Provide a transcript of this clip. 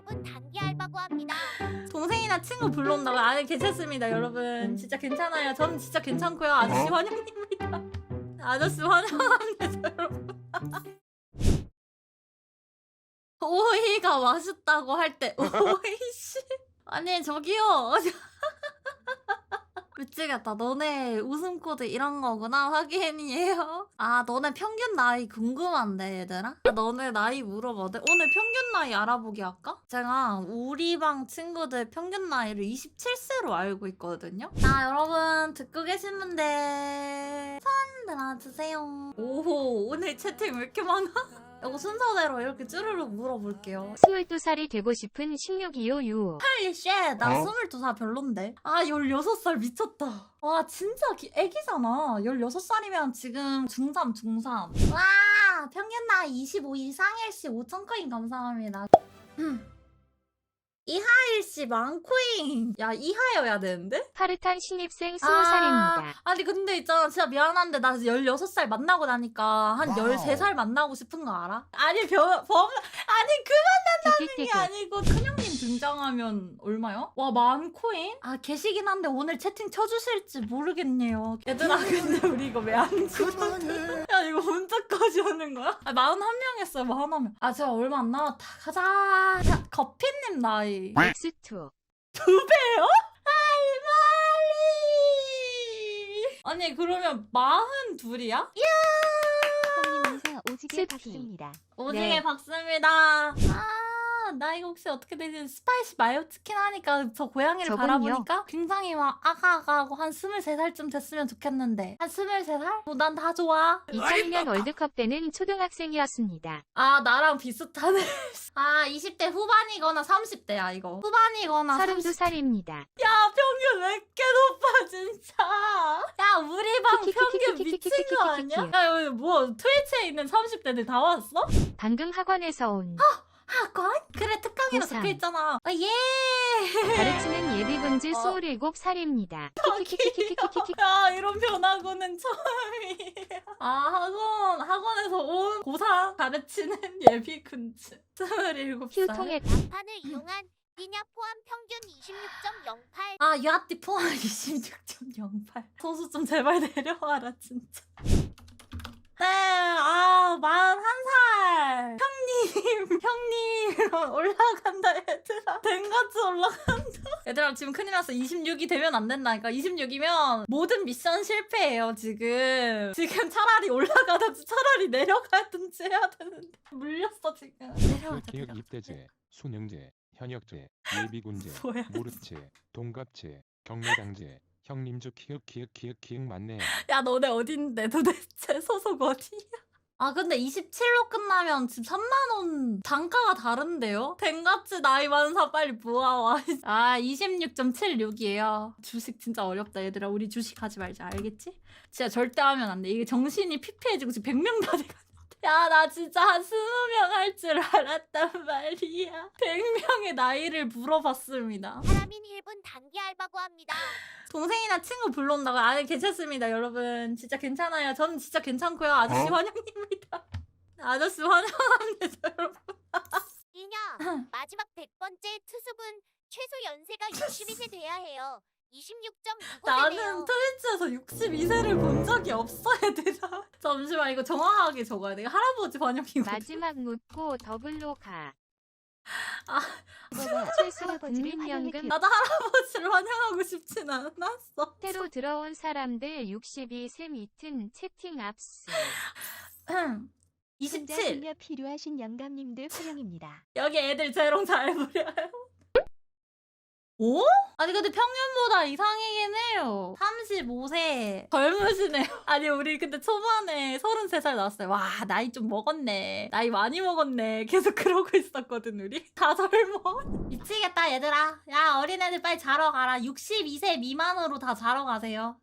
1분 단기 알바고 합니다. 동생이나 친구 불러온다고 아니 괜찮습니다 여러분. 진짜 괜찮아요. 저는 진짜 괜찮고요. 아저씨 환영입니다. 아저씨 환영합니다 여러분. 오이가 맛있다고 할 때 오이씨. 아니 저기요 미치겠다 너네 웃음 코드 이런 거구나 확인이에요 아 너네 평균 나이 궁금한데 얘들아 아, 너네 나이 물어봐도 오늘 평균 나이 알아보기 할까? 제가 우리 방 친구들 평균 나이를 27세로 알고 있거든요 자 여러분 듣고 계신 분들 손 들어주세요 오호 오늘 채팅 왜 이렇게 많아? 이거 순서대로 이렇게 쭈르륵 물어볼게요 22살이 되고 싶은 1625유. 빨리 쉣! 나 어? 22살 별론데. 아, 16살 미쳤다. 와, 진짜 기- 애기잖아. 16살이면 지금 중3, 중3. 와, 평균 나이 25 이상일 씨 5천코인 감사합니다. 음. 이하일씨 만코인. 야, 이하여야 되는데? 파르탄 신입생 아, 20살입니다. 아니, 근데 있잖아. 진짜 미안한데, 나 16살 만나고 나니까 한 와우. 13살 만나고 싶은 거 알아? 아니, 병, 범, 아니, 그게 띠띠띠띠. 아니고 큰형님 등장하면 얼마요? 와 만코인? 아 계시긴 한데 오늘 채팅 쳐주실지 모르겠네요 얘들아 근데 우리 이거 왜안 죽어? 야 이거 혼자까지 하는 거야? 아 41명 했어요 41명 아 제가 얼마 안 남았다 가자 야 거피님 나이 X2. 두 배요? 할머니 아니 그러면 마흔 둘이야? 형님 인사 오지게. 박습니다. 오징어 네. 박습니다. 아, 나 이거 혹시 어떻게 되지? 스파이시 마요 치킨 하니까 저 고양이를 저건요. 바라보니까 굉장히 막 아가아가하고 한 23살쯤 됐으면 좋겠는데. 한 23살? 뭐 난 다 좋아. 2002년 월드컵 때는 초등학생이었습니다. 아, 나랑 비슷하네. 아, 20대 후반이거나 30대야, 이거. 후반이거나 30대. 32살입니다. 야, 평균 왜 이렇게 높아, 진짜. 야, 우리 방 평균 미친 거 아니야? 야, 여기 뭐, 트위치에 있는 30대들 다 왔어? 방금 학원에서 온 학원? 그래, 특강이라 고3. 적혀있잖아. 아, 예! 가르치는 예비군즈 어. 27살입니다. 야 이런 변화구는 처음이에요. 아 학원 학원에서 온 고3 가르치는 예비군즈 27살. 휴통의 판을 이용한 리냐 포함 평균 26.08. 아 유아띠 포함 26.08. 소수 좀 제발 내려와라 진짜. 네, 아, 41살. 형님, 형님, 올라간다, 얘들아. 댕같이 올라간다. 얘들아, 지금 큰일 났어. 26이 되면 안 된다니까. 26이면 모든 미션 실패예요, 지금. 지금 차라리 올라가든지 차라리 내려가든지 해야 되는데. 물렸어, 지금. 내려가자, 기획 내려가자. 입대제, 수능제, 현역제, 예비군제, 뭐야, 무릎제, 동갑제, 경례당제, 형님주 키읔 키읔 키읔 키읔 맞네. 야 너네 어딘데 도대체 소속 어디야? 아 근데 27로 끝나면 지금 3만원 단가가 다른데요? 댕같이 나이 많은 사 빨리 모아와 아 26.76이에요 주식 진짜 어렵다 얘들아 우리 주식 하지 말자 알겠지? 진짜 절대 하면 안 돼 이게 정신이 피폐해지고 지금 100명 다 돼가는데 야 나 진짜 한 20명 할 줄 알았단 말이야. 100명의 나이를 물어봤습니다. 사람인 1분 단기 알바고 합니다. 동생이나 친구 불러온다고 아니 괜찮습니다 여러분. 진짜 괜찮아요. 저는 진짜 괜찮고요. 아저씨 어? 환영입니다. 아저씨 환영합니다 여러분. 리냐 마지막 100번째 투수분 최소 연세가 62세 돼야 해요. 26.65세네요. 나는 트위치에서 62세를 본 적이 없어 얘들아 잠시만 이거 정확하게 적어야 돼 할아버지 환영이거든 마지막 묻고 더블로 가. 아. 최소 국민연금 나도 할아버지를 환영하고 싶진 않았어 새로 들어온 사람들 62세 밑은 채팅 압수. 27 27 실력 필요하신 영감님들 환영입니다. 여기 애들 재롱 잘 부려요. 오? 아니 근데 평균보다 이상이긴 해요. 35세 젊으시네요. 아니 우리 근데 초반에 33살 나왔어요. 와 나이 좀 먹었네. 나이 많이 먹었네. 계속 그러고 있었거든 우리. 다 젊어. 미치겠다 얘들아. 야 어린애들 빨리 자러 가라. 62세 미만으로 다 자러 가세요.